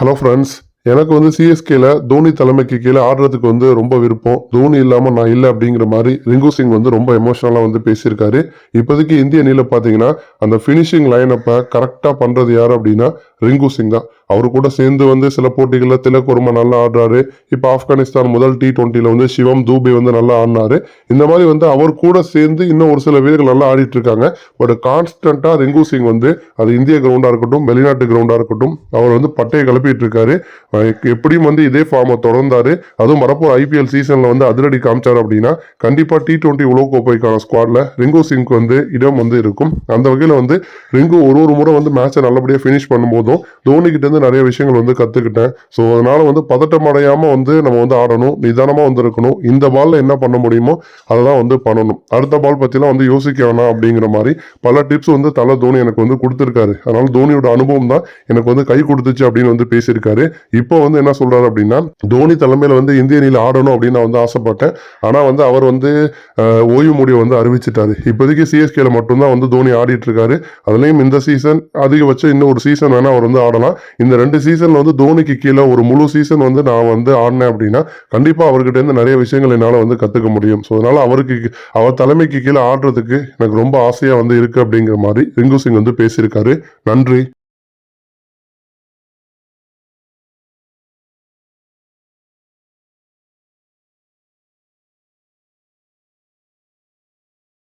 Hello friends எனக்கு வந்து சிஎஸ்கேல தோனி தலைமைக்கு கீழே ஆடுறதுக்கு வந்து ரொம்ப விருப்பம். தோனி இல்லாமல் நான் இல்லை அப்படிங்கிற மாதிரி ரிங்கு சிங் வந்து ரொம்ப எமோஷனலாக வந்து பேசியிருக்காரு. இப்போதைக்கு இந்திய அணியில் பார்த்தீங்கன்னா அந்த ஃபினிஷிங் லைனப்பை கரெக்டாக பண்ணுறது யார் அப்படின்னா ரிங்கு சிங் தான். அவர் கூட சேர்ந்து வந்து சில போட்டிகளில் திலக் நல்லா ஆடுறாரு. இப்போ ஆப்கானிஸ்தான் முதல் டி டுவெண்ட்டியில் வந்து சிவம் தூபே வந்து நல்லா ஆடினாரு. இந்த மாதிரி வந்து அவர் கூட சேர்ந்து இன்னும் ஒரு சில வீரர்கள் நல்லா ஆடிட்டு இருக்காங்க பட் கான்ஸ்டண்ட்டாக ரிங்கு சிங் வந்து அது இந்திய கிரவுண்டாக இருக்கட்டும் வெளிநாட்டு கிரவுண்டாக இருக்கட்டும் அவர் வந்து பட்டையை கிளப்பிட்டு இருக்காரு எப்படியும் வந்து இதே ஃபார்மை தொடர்ந்தார். அதுவும் வரப்போற ஐபிஎல் சீசனில் வந்து அதிரடி காமிச்சார் அப்படின்னா கண்டிப்பாக டி டுவெண்ட்டி உலகக்கோப்பைக்கான ஸ்குவாடில் ரிங்கு சிங்க்கு வந்து இடம் வந்து இருக்கும். அந்த வகையில் வந்து ரிங்கு ஒரு ஒரு முறை வந்து மேட்சை நல்லபடியாக ஃபினிஷ் பண்ணும்போதும் தோனிக்கிட்டேருந்து நிறைய விஷயங்கள் வந்து கற்றுக்கிட்டேன் ஸோ அதனால் வந்து பதட்டம் அடையாமல் வந்து நம்ம வந்து ஆடணும் நிதானமாக வந்து இருக்கணும் இந்த பால்ல என்ன பண்ண முடியுமோ அதை தான் வந்து பண்ணணும். அடுத்த பால் பற்றிலாம் வந்து யோசிக்க வேணாம் அப்படிங்கிற மாதிரி பல டிப்ஸ் வந்து தலை தோனி எனக்கு வந்து கொடுத்துருக்காரு. அதனால் தோனியோட அனுபவம் தான் எனக்கு வந்து கை கொடுத்துச்சு அப்படின்னு வந்து பேசியிருக்காரு. இப்போ வந்து என்ன சொல்றாரு அப்படின்னா தோனி தலைமையில் வந்து இந்திய அணியில் ஆடணும் அப்படின்னு நான் வந்து ஆசைப்பட்டேன். ஆனால் வந்து அவர் வந்து ஓய்வு முடிவை வந்து அறிவிச்சிட்டாரு. இப்போதைக்கு சிஎஸ்கேல மட்டும்தான் வந்து தோனி ஆடிட்டு இருக்காரு. அதுலேயும் இந்த சீசன் அதிகபட்சம் இன்னும் ஒரு சீசன் வேணால் அவர் வந்து ஆடலாம். இந்த ரெண்டு சீசன்ல வந்து தோனிக்கு கீழே ஒரு முழு சீசன் வந்து நான் வந்து ஆடினேன் அப்படின்னா கண்டிப்பாக அவர்கிட்ட இருந்து நிறைய விஷயங்கள் என்னால் வந்து கற்றுக்க முடியும். ஸோ அதனால அவருக்கு அவர் தலைமைக்கு கீழே ஆடுறதுக்கு எனக்கு ரொம்ப ஆசையாக வந்து இருக்கு அப்படிங்கிற மாதிரி ரிங்கு சிங் வந்து பேசியிருக்காரு. நன்றி.